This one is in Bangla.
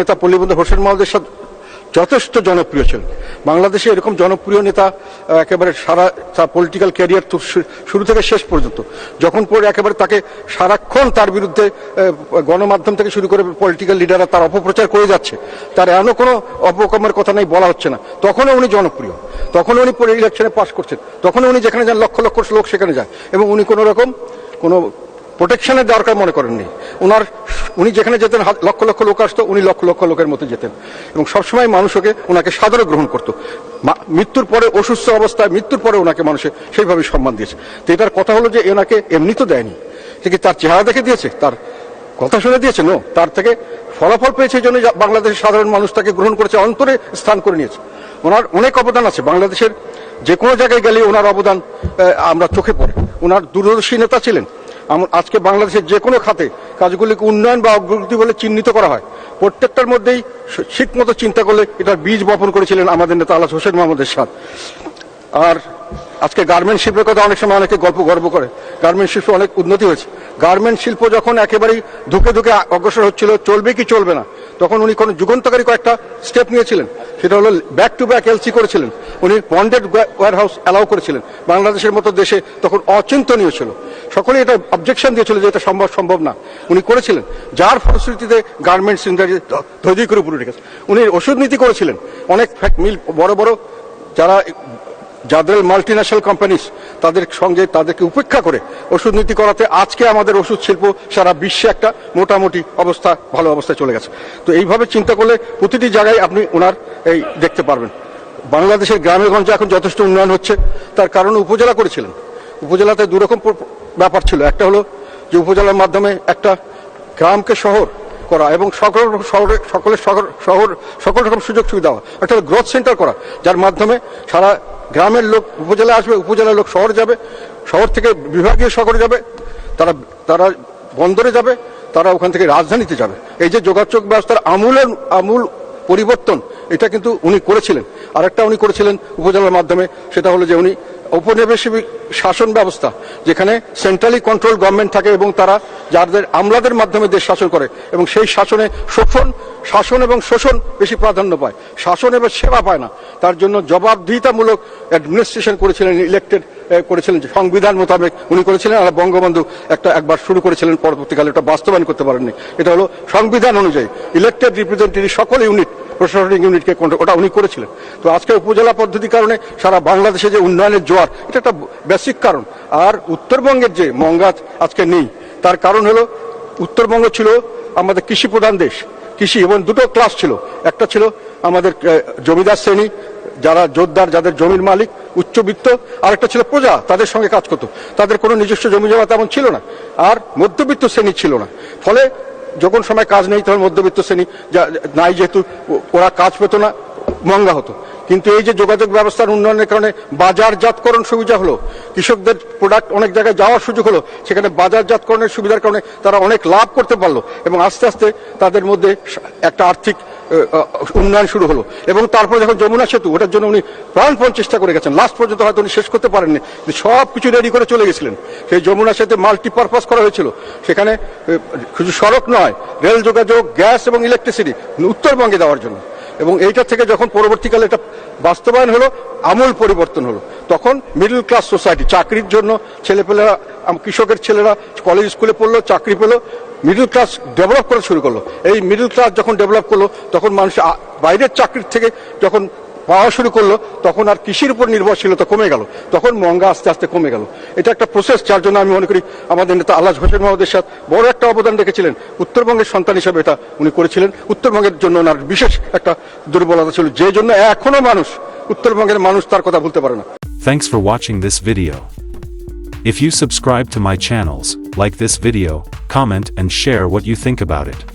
নেতা পল্লীবন্ধু হোসেন মাহমুদের সাথে যথেষ্ট জনপ্রিয় ছিলেন। বাংলাদেশে এরকম জনপ্রিয় নেতা একেবারে সারা তার পলিটিক্যাল ক্যারিয়ার শুরু থেকে শেষ পর্যন্ত। যখন পরে একেবারে তাকে সারাক্ষণ তার বিরুদ্ধে গণমাধ্যম থেকে শুরু করে পলিটিক্যাল লিডাররা তার অপপ্রচার করে যাচ্ছে, তার এমন কোনো অপকর্মের কথা নেই, বলা হচ্ছে না। তখনও উনি জনপ্রিয়। তখন উনি ইলেকশনে পাশ করছেন। তখনও উনি যেখানে যান, লক্ষ লক্ষ লোক সেখানে যায়। এবং উনি কোনো রকম কোনো প্রোটেকশনের দরকার মনে করেননি। ওনার উনি যেখানে যেতেন লক্ষ লক্ষ লোক আসতো, উনি লক্ষ লক্ষ লোকের মতো যেতেন। এবং সবসময় মানুষ ওকে, ওনাকে সাদরে গ্রহণ করতো। মৃত্যুর পরে, অসুস্থ অবস্থায় মৃত্যুর পরে ওনাকে মানুষে সেইভাবে সম্মান দিয়েছে। তো এটার কথা হলো যে, এনাকে এমনি তো দেয়নি। ঠিক তার চেহারা দেখে দিয়েছে? তার কথা শুনে দিয়েছে? নো তার থেকে ফলাফল পেয়েছে এই জন্য বাংলাদেশের সাধারণ মানুষ তাকে গ্রহণ করেছে, অন্তরে স্থান করে নিয়েছে। ওনার অনেক অবদান আছে। বাংলাদেশের যে কোনো জায়গায় গেলে ওনার অবদান আমরা চোখে পড়ে। ওনার দূরদর্শী নেতা ছিলেন। আজকে বাংলাদেশের যে কোনো খাতে কাজগুলিকে উন্নয়ন বা অগ্রগতি বলে চিহ্নিত করা হয়। প্রত্যেকটার মধ্যেই ঠিক মতো চিন্তা করলে এটার বীজ বপন করেছিলেন আমাদের নেতা আলাস হোসেন মোহাম্মদের সাথ আর আজকে গার্মেন্ট শিল্পের কথা অনেক সময় অনেকে গল্প গর্ব করে। গার্মেন্ট শিল্পে অনেক উন্নতি হয়েছে। গার্মেন্ট শিল্প যখন একেবারেই ধুকে ধুকে অগ্রসর হচ্ছিল, চলবে কি চলবে না, তখন উনি কোনো যুগান্তকারী কয়েকটা স্টেপ নিয়েছিলেন। সেটা হলো ব্যাক টু ব্যাক এলসি করেছিলেন। উনি বন্ডেড ওয়ার হাউস অ্যালাউ করেছিলেন। বাংলাদেশের মতো দেশে তখন অচিন্তনীয় ছিল। সকলে এটা অবজেকশন দিয়েছিল যে এটা সম্ভব সম্ভব না। উনি করেছিলেন। যার ফলশ্রুতিতে গার্মেন্টস ইন্ডাস্ট্রি ধৈর্য করে পুরো রেখেছে। উনি ওষুধ নীতি করেছিলেন। অনেক ফ্যাক্ট মিল বড় বড় যারা যাদের মাল্টি ন্যাশনাল কোম্পানিস তাদের সঙ্গে তাদেরকে উপেক্ষা করে ওষুধ নীতি করাতে আজকে আমাদের ওষুধ শিল্প সারা বিশ্বে একটা মোটামুটি অবস্থা, ভালো অবস্থায় চলে গেছে। তো এইভাবে চিন্তা করলে প্রতিটি জায়গায় আপনি ওনার এই দেখতে পারবেন। বাংলাদেশের গ্রামে গঞ্জে এখন যথেষ্ট উন্নয়ন হচ্ছে। তার কারণে উপজেলা করেছিলেন। উপজেলাতে দুরকম ব্যাপার ছিল। একটা হলো যে উপজেলার মাধ্যমে একটা গ্রামকে শহর করা এবং সকল শহরে সকলের শহর শহর সকল রকম সুযোগ সুবিধা দেওয়া একটা গ্রোথ সেন্টার করা, যার মাধ্যমে সারা গ্রামের লোক উপজেলা আসবে, উপজেলার লোক শহর যাবে, শহর থেকে বিভাগীয় শহরে যাবে, তারা তারা বন্দরে যাবে, তারা ওখান থেকে রাজধানীতে যাবে। এই যে যোগাযোগ ব্যবস্থার আমূলের আমূল পরিবর্তন, এটা কিন্তু উনি করেছিলেন। আরেকটা উনি করেছিলেন উপজেলার মাধ্যমে, সেটা হলো যে উনি ঔপনিবেশিক শাসন ব্যবস্থা, যেখানে সেন্ট্রালি কন্ট্রোল গভর্নমেন্ট থাকে এবং তারা যাদের আমলাদের মাধ্যমে দেশ শাসন করে, এবং সেই শাসনে শোষণ, শাসন এবং শোষণ বেশি প্রাধান্য পায়। শাসন এবং সেবা পায় না। তার জন্য জবাবদিহিতামূলক অ্যাডমিনিস্ট্রেশন করেছিলেন ইলেক্টেড করেছিলেন, সংবিধান মোতাবেক উনি করেছিলেন, আর বঙ্গবন্ধু একটা একবার শুরু করেছিলেন, পরবর্তীকালে ওটা বাস্তবায়ন করতে পারেননি। এটা হলো সংবিধান অনুযায়ী। ইলেক্টেড রিপ্রেজেন্টেটিভ সকল ইউনিট প্রশাসনিক ইউনিটকে ওটা উনি করেছিলেন। তো আজকে উপজেলা পদ্ধতির কারণে সারা বাংলাদেশে যে উন্নয়নের জোয়ার, এটা একটা বেসিক কারণ। আর উত্তরবঙ্গের যে মঙ্গাত আজকে নেই, তার কারণ হলো, উত্তরবঙ্গ ছিল আমাদের কৃষি প্রধান দেশ। কৃষি এবং দুটো ক্লাস ছিল। একটা ছিল আমাদের জমিদার শ্রেণি, যারা জোরদার, যাদের জমির মালিক, উচ্চবিত্ত আর একটা ছিল প্রজা, তাদের সঙ্গে কাজ করতো। তাদের কোনো নিজস্ব জমি জমা তেমন ছিল না। আর মধ্যবিত্ত শ্রেণি ছিল না। ফলে যখন সময় কাজ নেই, তখন মধ্যবিত্ত শ্রেণি, যা নাই যেহেতু, ওরা কাজ পেতো না, মঙ্গা হতো। কিন্তু এই যে যোগাযোগ ব্যবস্থার উন্নয়নের কারণে বাজারজাতকরণ সুবিধা হলো, কৃষকদের প্রোডাক্ট অনেক জায়গায় যাওয়ার সুযোগ হলো, সেখানে বাজারজাতকরণের সুবিধার কারণে তারা অনেক লাভ করতে পারল, এবং আস্তে আস্তে তাদের মধ্যে একটা আর্থিক উন্নয়ন শুরু হলো। এবং তারপরে যখন যমুনা সেতু, ওটার জন্য উনি প্রাণপণ চেষ্টা করে গেছেন। লাস্ট পর্যন্ত হয়তো উনি শেষ করতে পারেননি। সব কিছু রেডি করে চলে গেছিলেন। সেই যমুনা সেতু মাল্টিপারপাস করা হয়েছিল। সেখানে শুধু সড়ক নয়, রেল যোগাযোগ, গ্যাস এবং ইলেকট্রিসিটি উত্তরবঙ্গে যাওয়ার জন্য। এবং এইটা থেকে যখন পরবর্তীকালে এটা বাস্তবায়ন হলো, আমূল পরিবর্তন হলো। তখন মিডল ক্লাস সোসাইটি চাকরির জন্য ছেলেপেলেরা কৃষকের ছেলেরা কলেজ স্কুলে পড়ল, চাকরি পেল মিডল ক্লাস ডেভেলপ করা শুরু করল। এই মিডল ক্লাস যখন ডেভেলপ করল, তখন মানুষ বাইরের চাকরির থেকে যখন পাওয়া শুরু করল তখন আর কৃষির উপর নির্ভরশীলতা কমে গেল। তখন মঙ্গা আস্তে আস্তে কমে গেল। এটা একটা প্রসেস যার জন্য আমি মনে করি আমাদের নেতা আল্লাহ হোসেন মাহমুদের সাথে বড় একটা অবদান রেখেছিলেন। উত্তরবঙ্গের সন্তান হিসেবে এটা উনি করেছিলেন। উত্তরবঙ্গের জন্য ওনার বিশেষ একটা দুর্বলতা ছিল যে জন্য এখনও মানুষ উত্তরবঙ্গের মানুষ তার কথা বলতে পারে না। Thanks for watching this video. If you subscribe to my channels, like this video, comment and share what you think about it.